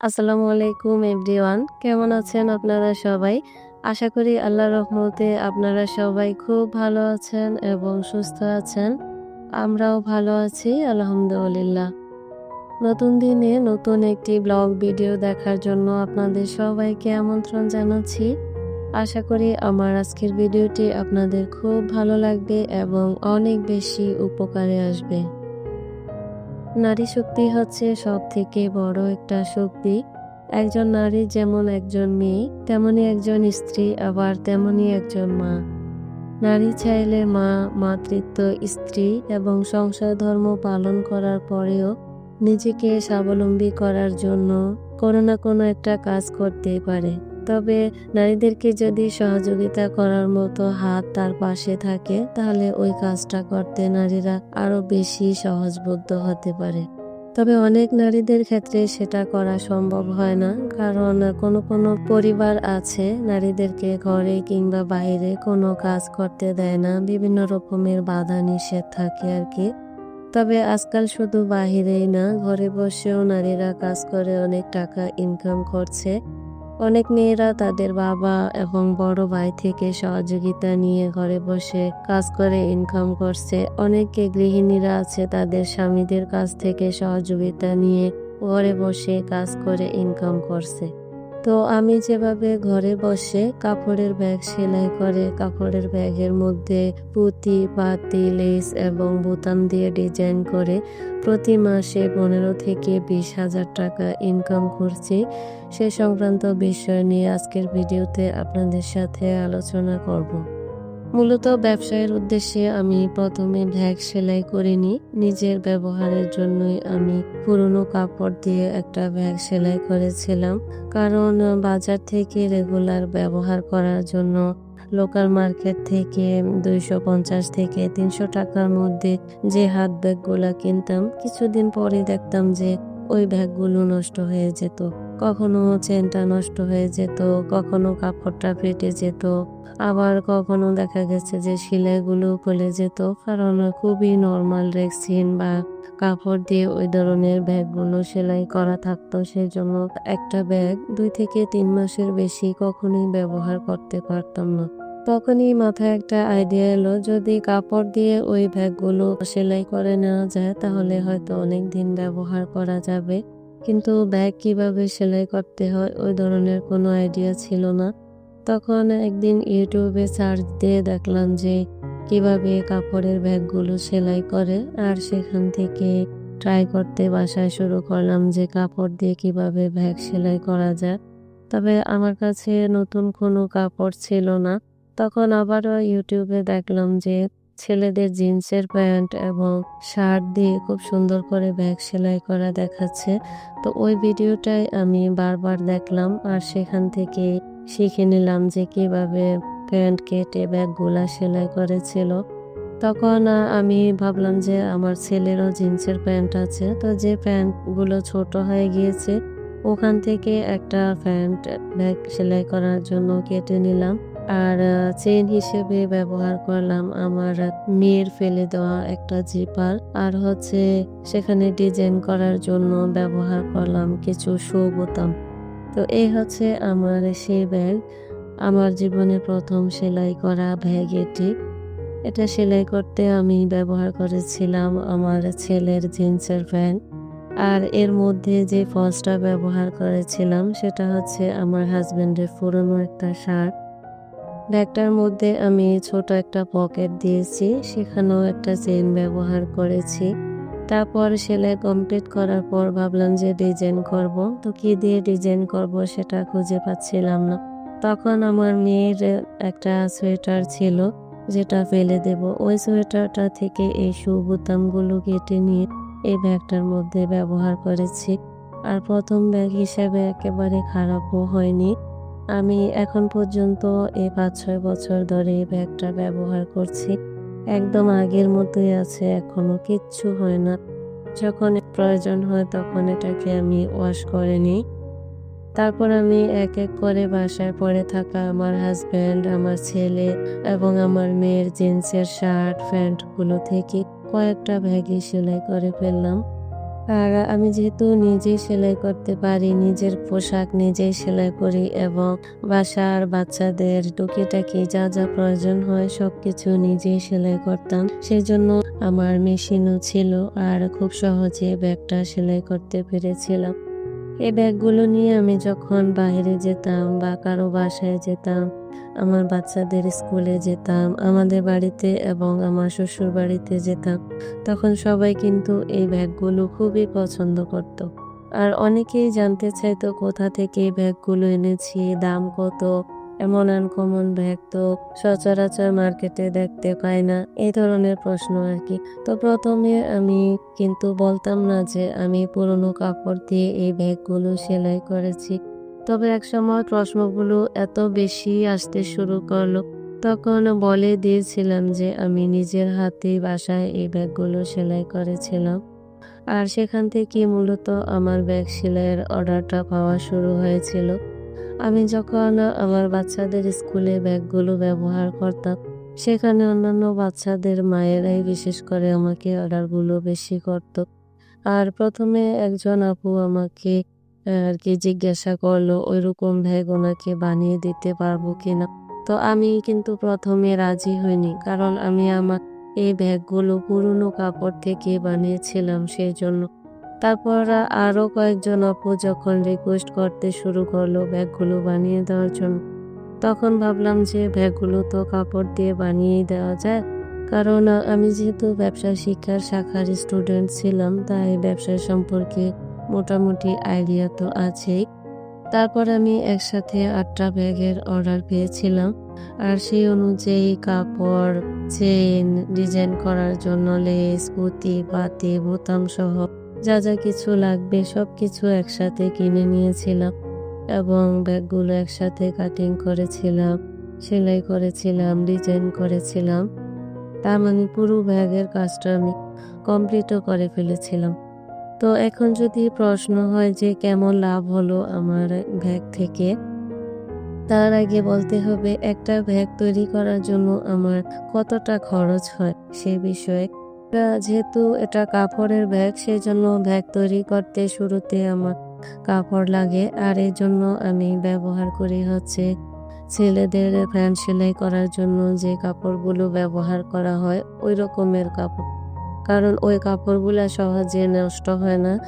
আসসালামু আলাইকুম এভরিওয়ান। কেমন আছেন আপনারা সবাই? আশা করি আল্লাহ রহমতে আপনারা সবাই খুব ভালো আছেন এবং সুস্থ আছেন। আমরাও ভালো আছি, আলহামদুলিল্লাহ। নতুন দিনে নতুন একটি ব্লগ ভিডিও দেখার জন্য আপনাদের সবাইকে আমন্ত্রণ জানাচ্ছি। আশা করি আমার আজকের ভিডিওটি আপনাদের খুব ভালো লাগবে এবং অনেক বেশি উপকারে আসবে। নারী শক্তি হচ্ছে সব থেকে বড় একটা শক্তি। একজন নারী যেমন একজন মেয়ে, তেমনি একজন স্ত্রী, আবার তেমনি একজন মা। নারী চাইলে মা, মাতৃত্ব, স্ত্রী এবং সংসার ধর্ম পালন করার পরেও নিজেকে স্বাবলম্বী করার জন্য কোনো না কোনো একটা কাজ করতে পারে। তবে নারীদেরকে যদি সহযোগিতা করার মতো হাত তার পাশে থাকে, তাহলে ওই কাজটা করতে নারীরা আরও বেশি সহজবোধ্য হতে পারে। তবে অনেক নারীদের ক্ষেত্রে সেটা করা সম্ভব হয় না, কারণ কোনো কোনো পরিবার আছে নারীদেরকে ঘরে কিংবা বাইরে কোনো কাজ করতে দেয় না, বিভিন্ন রকমের বাধা নিষেধ থাকে আর কি। তবে আজকাল শুধু বাহিরেই না, ঘরে বসেও নারীরা কাজ করে অনেক টাকা ইনকাম করছে। অনেক মেয়েরা তাদের বাবা এবং বড় ভাই থেকে সহযোগিতা নিয়ে ঘরে বসে কাজ করে ইনকাম করছে। অনেকে গৃহিণীরা আছে তাদের স্বামীদের কাছ থেকে সহযোগিতা নিয়ে ঘরে বসে কাজ করে ইনকাম করছে। তো আমি যেভাবে ঘরে বসে কাপড়ের ব্যাগ সেলাই করে, কাপড়ের ব্যাগের মধ্যে পুঁতি, পাতি, লেস এবং বোতাম দিয়ে ডিজাইন করে প্রতি মাসে পনেরো থেকে বিশ হাজার টাকা ইনকাম করছি। সে সংক্রান্ত বিষয় নিয়ে আজকের ভিডিওতে আপনাদের সাথে আলোচনা করব। মূলত ব্যবসায়ের উদ্দেশ্যে আমি প্রথমে ব্যাগ সেলাই করিনি নিজের ব্যবহারের জন্যই আমি পুরনো কাপড় দিয়ে একটা ব্যাগ সেলাই করেছিলাম। কারণ বাজার থেকে রেগুলার ব্যবহার করার জন্য লোকাল মার্কেট থেকে দুইশো পঞ্চাশ থেকে তিনশো টাকার মধ্যে যে হাত ব্যাগগুলা কিনতাম, কিছুদিন পরে দেখতাম যে ওই ব্যাগগুলো নষ্ট হয়ে যেত। কখনো চেনটা নষ্ট হয়ে যেত, কখনো কাপড়টা ফেটে যেত, আবার কখনো দেখা গেছে যে সেলাইগুলো খুলে যেত, কারণ খুবই নর্মাল রেক্সিন বা কাপড় দিয়ে ওই ধরনের ব্যাগগুলো সেলাই করা থাকতো সেই জন্য একটা ব্যাগ দুই থেকে তিন মাসের বেশি কখনোই ব্যবহার করতে পারতাম না। তখনই মাথায় একটা আইডিয়া এলো, যদি কাপড় দিয়ে ওই ব্যাগগুলো সেলাই করে নেওয়া যায়, তাহলে হয়তো অনেক দিন ব্যবহার করা যাবে। কিন্তু ব্যাগ কীভাবে সেলাই করতে হয়, ওই ধরনের কোনো আইডিয়া ছিল না। তখন একদিন ইউটিউবে সার্চ দিয়ে দেখলাম যে, কীভাবে কাপড়ের ব্যাগগুলো সেলাই করে, আর সেখান থেকে ট্রাই করতে বাসায় শুরু করলাম যে, কাপড় দিয়ে কীভাবে ব্যাগ সেলাই করা যায়। তবে আমার কাছে নতুন কোনো কাপড় ছিল না। তখন আবারও ইউটিউবে দেখলাম যে ছেলেদের জিন্সের প্যান্ট এবং শার্ট দিয়ে খুব সুন্দর করে ব্যাগ সেলাই করা দেখাচ্ছে। তো ওই ভিডিওটাই আমি বারবার দেখলাম আর সেখান থেকে শিখে নিলাম যে কীভাবে প্যান্ট কেটে ব্যাগগুলা সেলাই করেছিল। তখন আমি ভাবলাম যে আমার ছেলেরও জিন্সের প্যান্ট আছে। তো যে প্যান্টগুলো ছোট হয়ে গিয়েছে, ওখান থেকে একটা প্যান্ট ব্যাগ সেলাই করার জন্য কেটে নিলাম। আর চেন হিসেবে ব্যবহার করলাম আমার মেয়ের ফেলে দেওয়া একটা জিপার আর হচ্ছে সেখানে ডিজাইন করার জন্য ব্যবহার করলাম কিছু শো বোতাম। তো এই হচ্ছে আমার সেই ব্যাগ আমার জীবনে প্রথম সেলাই করা ব্যাগ এটি। এটা সেলাই করতে আমি ব্যবহার করেছিলাম আমার ছেলের জিন্সের প্যান্ট। আর এর মধ্যে যে ফলসটা ব্যবহার করেছিলাম সেটা হচ্ছে আমার হাজব্যান্ডের পুরনো একটা শার্ট। ব্যাগটার মধ্যে আমি ছোট একটা পকেট দিয়েছি, সেখানেও একটা চেন ব্যবহার করেছি। তারপর সেলাই কমপ্লিট করার পর ভাবলাম যে ডিজাইন করব। তো কি দিয়ে ডিজাইন করব সেটা খুঁজে পাচ্ছিলাম না। তখন আমার মেয়ের একটা সোয়েটার ছিল, যেটা ফেলে দেব। ওই সোয়েটারটা থেকে এই শু বোতামগুলো কেটে নিয়ে এই ব্যাগটার মধ্যে ব্যবহার করেছি। আর প্রথম ব্যাগ হিসাবে একেবারে খারাপও হয়নি। আমি এখন পর্যন্ত এই পাঁচ, ছয় বছর ধরে এই ব্যাগটা ব্যবহার করছি। একদম আগের মতোই আছে, এখনও কিচ্ছু হয় না। যখন প্রয়োজন হয় তখন এটাকে আমি ওয়াশ করে নিই। তারপর আমি এক এক করে বাসায় পরে থাকা আমার হাজব্যান্ড আমার ছেলে এবং আমার মেয়ের জিন্সের শার্ট প্যান্টগুলো থেকে কয়েকটা ব্যাগে সেলাই করে ফেললাম। আর আমি যেহেতু নিজেই সেলাই করতে পারি, নিজের পোশাক নিজেই সেলাই করি এবং বাসার বাচ্চাদের টুকিটাকি যা যা প্রয়োজন হয় সব কিছু নিজেই সেলাই করতাম। সেই জন্য আমার মেশিনও ছিল আর খুব সহজে ব্যাগটা সেলাই করতে পেরেছিলাম। এই ব্যাগগুলো নিয়ে আমি যখন বাইরে যেতাম বা কারও বাসায় যেতাম, আমার বাচ্চাদের স্কুলে যেতাম, আমাদের বাড়িতে এবং আমার শ্বশুর বাড়িতে যেতাম, তখন সবাই কিন্তু এই ব্যাগগুলো খুবই পছন্দ করত। আর অনেকেই জানতে চাইতো কোথা থেকে এই ব্যাগগুলো এনেছি, দাম কত এমন আনকমন ব্যাগ তো সচরাচর মার্কেটে দেখতে পাই না। এই ধরনের প্রশ্ন আর কি। তো প্রথমে আমি কিন্তু বলতাম না যে আমি পুরনো কাপড় দিয়ে এই ব্যাগগুলো সেলাই করেছি। তবে একসময় প্রশ্নগুলো এত বেশি আসতে শুরু করল। তখন বলে দিয়েছিলাম যে আমি নিজের হাতে বাসায় এই ব্যাগগুলো সেলাই করেছিলাম। আর সেখান থেকে মূলত আমার ব্যাগ সেলাইয়ের অর্ডারটা পাওয়া শুরু হয়েছিল। আমি যখন আমার বাচ্চাদের স্কুলে ব্যাগগুলো ব্যবহার করতাম, সেখানে অন্যান্য বাচ্চাদের মায়েরাই বিশেষ করে আমাকে অর্ডারগুলো বেশি করত। আর প্রথমে একজন আপু আমাকে আর কি জিজ্ঞাসা করল, ওইরকম ব্যাগ ওনাকে বানিয়ে দিতে পারব কিনা? তো আমি কিন্তু প্রথমে রাজি হইনি, কারণ আমি আমার এই ব্যাগগুলো পুরনো কাপড় থেকে বানিয়েছিলাম সেই জন্য। তারপর আরও কয়েকজন আপু যখন রিকোয়েস্ট করতে শুরু করল ব্যাগগুলো বানিয়ে দেওয়ার জন্য, তখন ভাবলাম যে ব্যাগগুলো তো কাপড় দিয়ে বানিয়েই দেওয়া যায়। কারণ আমি যেহেতু ব্যবসা শিক্ষার শাখার স্টুডেন্ট ছিলাম, তাই ব্যবসা সম্পর্কে মোটামুটি আইডিয়া তো আছেই। তারপর আমি একসাথে আটটা ব্যাগের অর্ডার পেয়েছিলাম, আর সেই অনুযায়ী কাপড় চেন ডিজাইন করার জন্য লেস পুঁতি পাতি বোতাম সহ যা যা কিছু লাগবে সব কিছু একসাথে কিনে নিয়েছিলাম এবং ব্যাগগুলো একসাথে কাটিং করেছিলাম, সেলাই করেছিলাম ডিজাইন করেছিলাম। তার মানে পুরো ব্যাগের কাজটা আমি কমপ্লিটও করে ফেলেছিলাম। তো এখন যদি প্রশ্ন হয় যে কেমন লাভ হলো আমার ব্যাগ থেকে, তার আগে বলতে হবে একটা ব্যাগ তৈরি করার জন্য আমার কতটা খরচ হয় সে বিষয়ে। যেহেতু এটা কাপড়ের ব্যাগ সেই জন্য ব্যাগ তৈরি করতে শুরুতে আমার কাপড় লাগে। আর এই জন্য আমি ব্যবহার করি হচ্ছে ছেলেদের প্যান্ট সেলাই করার জন্য যে কাপড়গুলো ব্যবহার করা হয়, ওই রকমের কাপড়। কারণ ওই কাপড়গুলো সহজে নষ্ট হয় না।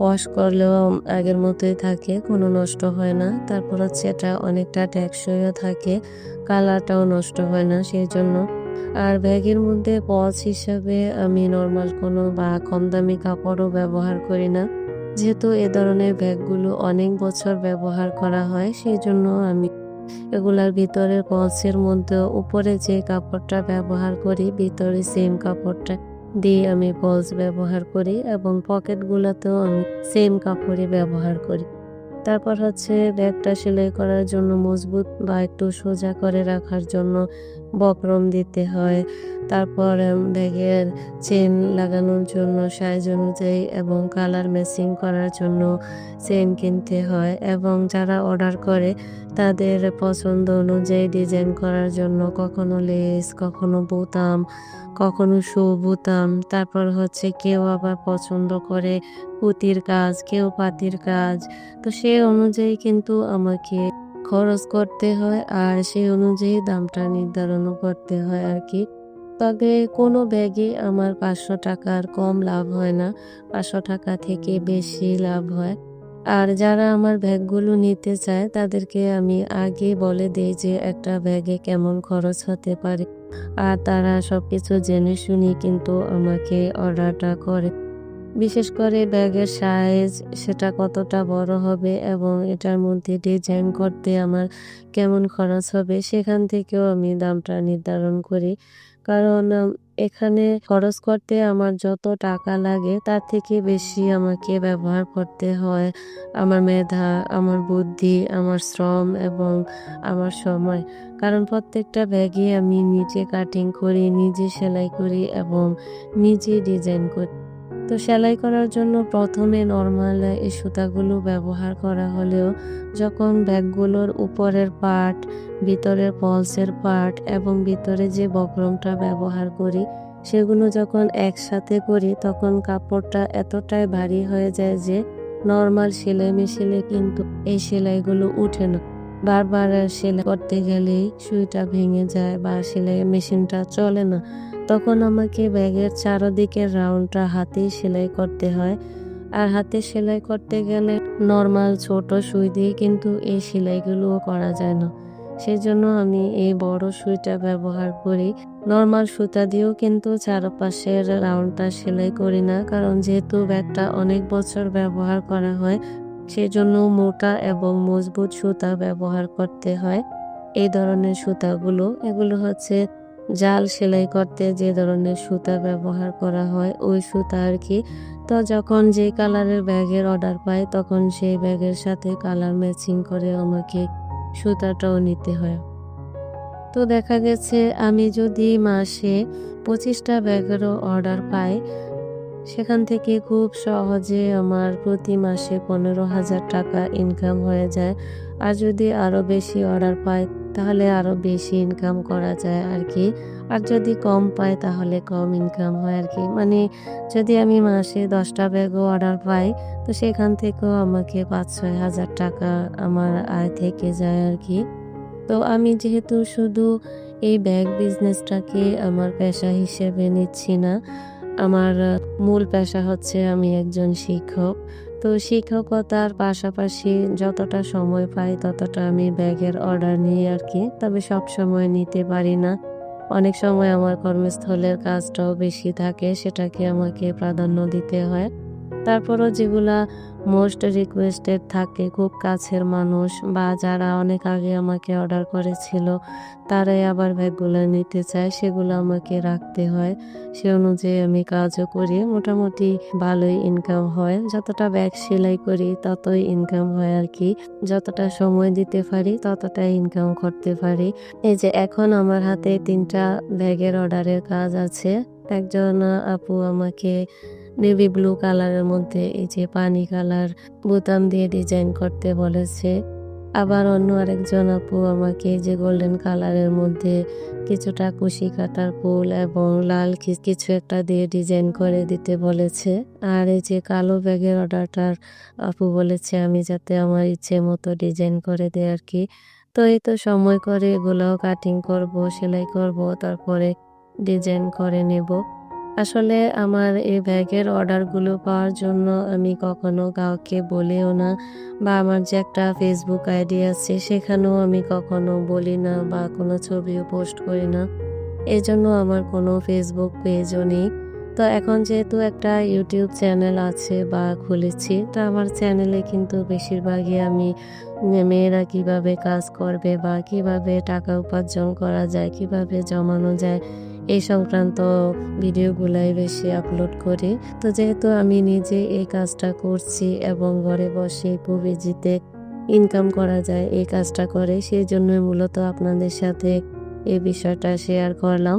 ওয়াশ করলেও আগের মতোই থাকে, কোনো নষ্ট হয় না। তারপর হচ্ছে এটা অনেকটা টেকসইও থাকে, কালারটাও নষ্ট হয় না সেই জন্য আর ব্যাগের মধ্যে পজ হিসাবে আমি নর্মাল কোনো বা কম দামি কাপড়ও ব্যবহার করি না। যেহেতু এ ধরনের ব্যাগগুলো অনেক বছর ব্যবহার করা হয় সেই জন্য আমি এগুলার ভিতরের পলসের মধ্যে উপরে যে কাপড়টা ব্যবহার করি, ভিতরে সেম কাপড়টা দিয়ে আমি পলস ব্যবহার করি এবং পকেটগুলোতেও আমি সেম কাপড়ই ব্যবহার করি। তারপর হচ্ছে ব্যাগটা সেলাই করার জন্য মজবুত বা একটু সোজা করে রাখার জন্য বক্রম দিতে হয়। তারপর ব্যাগের চেন লাগানোর জন্য, সাইজ অনুযায়ী এবং কালার ম্যাচিং করার জন্য চেন কিনতে হয় এবং যারা অর্ডার করে, তাদের পছন্দ অনুযায়ী ডিজাইন করার জন্য কখনো লেস, কখনো বোতাম, কখনো শো বোতাম। তারপর হচ্ছে কেউ আবার পছন্দ করে পুঁতির কাজ, কেউ পাতির কাজ। তো সে অনুযায়ী কিন্তু আমাকে খরচ করতে হয় আর সেই অনুযায়ী দামটা নির্ধারণও করতে হয় আর কি। তবে কোনো ব্যাগে আমার পাঁচশো টাকার কম লাভ হয় না। পাঁচশো টাকা থেকে বেশি লাভ হয়। আর যারা আমার ব্যাগগুলো নিতে চায়, তাদেরকে আমি আগে বলে দিই যে একটা ব্যাগে কেমন খরচ হতে পারে। আর তারা সব কিছু জেনে শুনি কিন্তু আমাকে অর্ডারটা করে। বিশেষ করে ব্যাগের সাইজ সেটা কতটা বড় হবে এবং এটার মধ্যে ডিজাইন করতে আমার কেমন খরচ হবে সেখান থেকেও আমি দামটা নির্ধারণ করি। কারণ এখানে খরচ করতে আমার যত টাকা লাগে তার থেকে বেশি আমাকে ব্যবহার করতে হয়। আমার মেধা, আমার বুদ্ধি, আমার শ্রম এবং আমার সময়। কারণ প্রত্যেকটা ব্যাগে আমি নিজে কাটিং করি, নিজে সেলাই করি এবং নিজে ডিজাইন করি। তো সেলাই করার জন্য প্রথমে নর্মাল এই সুতাগুলো ব্যবহার করা হলেও যখন ব্যাগগুলোর উপরের পার্ট ভিতরের পলসের পার্ট এবং ভিতরে যে বক্রমটা ব্যবহার করি, সেগুলো যখন একসাথে করি, তখন কাপড়টা এতটাই ভারী হয়ে যায় যে নর্মাল সেলাই মেশিনে কিন্তু এই সেলাইগুলো উঠে না। বারবার সেলাই করতে গেলেই সুইটা ভেঙে যায় বা সেলাই মেশিনটা চলে না। তখন আমাকে ব্যাগের চারদিকের রাউন্ডটা হাতেই সেলাই করতে হয়। আর হাতে সেলাই করতে গেলে নর্মাল ছোট সুই দিয়ে কিন্তু এই সেলাইগুলোও করা যায় না। সেই জন্য আমি এই বড় সুইটা ব্যবহার করি। নর্মাল সুতা দিয়েও কিন্তু চারপাশের রাউন্ডটা সেলাই করি না, কারণ যেহেতু ব্যাগটা অনেক বছর ব্যবহার করা হয়, সেজন্য মোটা এবং মজবুত সুতা ব্যবহার করতে হয়। এই ধরনের সুতাগুলো, এগুলো হচ্ছে জাল সেলাই করতে যে ধরনের সুতা ব্যবহার করা হয়, ওই সুতা আর কি। তো যখন যে কালারের ব্যাগের অর্ডার পাই, তখন সেই ব্যাগের সাথে কালার ম্যাচিং করে আমাকে সুতাটাও নিতে হয়। তো দেখা গেছে, আমি যদি মাসে পঁচিশটা ব্যাগেরও অর্ডার পাই, সেখান থেকে খুব সহজে আমার প্রতি মাসে পনেরো হাজার টাকা ইনকাম হয়ে যায়। আর যদি আরও বেশি অর্ডার পাই তাহলে আরও বেশি ইনকাম করা যায় আর কি আর যদি কম পাই তাহলে কম ইনকাম হয় আর কি মানে যদি আমি মাসে দশটা ব্যাগও অর্ডার পাই, তো সেখান থেকেও আমাকে পাঁচ ছয় হাজার টাকা আমার আয় থেকে যায় আর কি তো আমি যেহেতু শুধু এই ব্যাগ বিজনেসটাকে আমার পেশা হিসেবে নিচ্ছি না, আমার মূল পেশা হচ্ছে আমি একজন শিক্ষক। তো শিক্ষকতার পাশাপাশি যতটা সময় পাই ততটা আমি ব্যাগের অর্ডার নিই আর কি। তবে সব সময় নিতে পারি না। অনেক সময় আমার কর্মস্থলের কাজটাও বেশি থাকে, সেটাকে আমাকে প্রাধান্য দিতে হয়। তারপরও যেগুলা মোস্ট রিকোয়েস্টেড থাকে খুব কাছের মানুষ বা যারা অনেক আগে আমাকে অর্ডার করেছিল, তারাই আবার ব্যাগগুলো নিতে চায়, সেগুলো আমাকে রাখতে হয়। সে অনুযায়ী আমি কাজও করি, মোটামুটি ভালোই ইনকাম হয়। যতটা ব্যাগ সেলাই করি, ততই ইনকাম হয় আর কি। যতটা সময় দিতে পারি, ততটাই ইনকাম করতে পারি। এই যে এখন আমার হাতে তিনটা ব্যাগের অর্ডারের কাজ আছে। একজন আপু আমাকে নেভি ব্লু কালারের মধ্যে এই যে পানি কালার বোতাম দিয়ে ডিজাইন করতে বলেছে। আবার অন্য আরেকজন আপু আমাকে যে গোল্ডেন কালারের মধ্যে কিছুটা কুশি কাটার ফুল এবং লাল কিছু একটা দিয়ে ডিজাইন করে দিতে বলেছে। আর এই যে কালো ব্যাগের অর্ডারটার আপু বলেছে, আমি যাতে আমার ইচ্ছে মতো ডিজাইন করে দেয় আর কি। তো এই তো সময় করে এগুলোও কাটিং করব, সেলাই করব, তারপরে ডিজাইন করে নেব। আসলে আমার এই ব্যাগের অর্ডারগুলো পাওয়ার জন্য আমি কখনো কাউকে বলিও না বা আমার যে একটা ফেসবুক আইডি আছে সেখানেও আমি কখনো বলি না বা কোনো ছবিও পোস্ট করি না। এই জন্য আমার কোনো ফেসবুক পেজও নেই। তো এখন যেহেতু একটা ইউটিউব চ্যানেল আছে বা খুলেছি, তো আমার চ্যানেলে কিন্তু বেশিরভাগই আমি মেয়েরা কীভাবে কাজ করবে বা কীভাবে টাকা উপার্জন করা যায়, কীভাবে জমানো যায়, এই সংক্রান্ত ভিডিওগুলাই বেশি আপলোড করি। তো যেহেতু আমি নিজে এই কাজটা করছি এবং ঘরে বসে পুবিজিতে ইনকাম করা যায়, এই কাজটা করে, সেই জন্য মূলত আপনাদের সাথে এই বিষয়টা শেয়ার করলাম।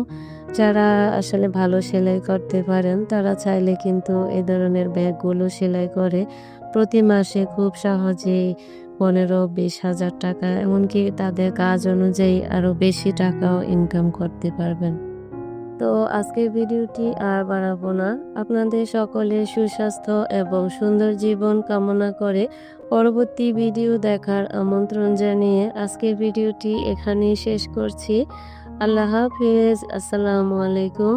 যারা আসলে ভালো সেলাই করতে পারেন, তারা চাইলে কিন্তু এ ধরনের ব্যাগগুলো সেলাই করে প্রতি মাসে খুব সহজেই পনেরো বিশ হাজার টাকা, এমনকি তাদের কাজ অনুযায়ী আরও বেশি টাকাও ইনকাম করতে পারবেন। তো আজকের ভিডিওটি আর বাড়াবো না। আপনাদের সকলের সুস্বাস্থ্য এবং সুন্দর জীবন কামনা করে পরবর্তী ভিডিও দেখার আমন্ত্রণ জানিয়ে আজকের ভিডিওটি এখানেই শেষ করছি। আল্লাহ হাফিজ। আসসালামু আলাইকুম।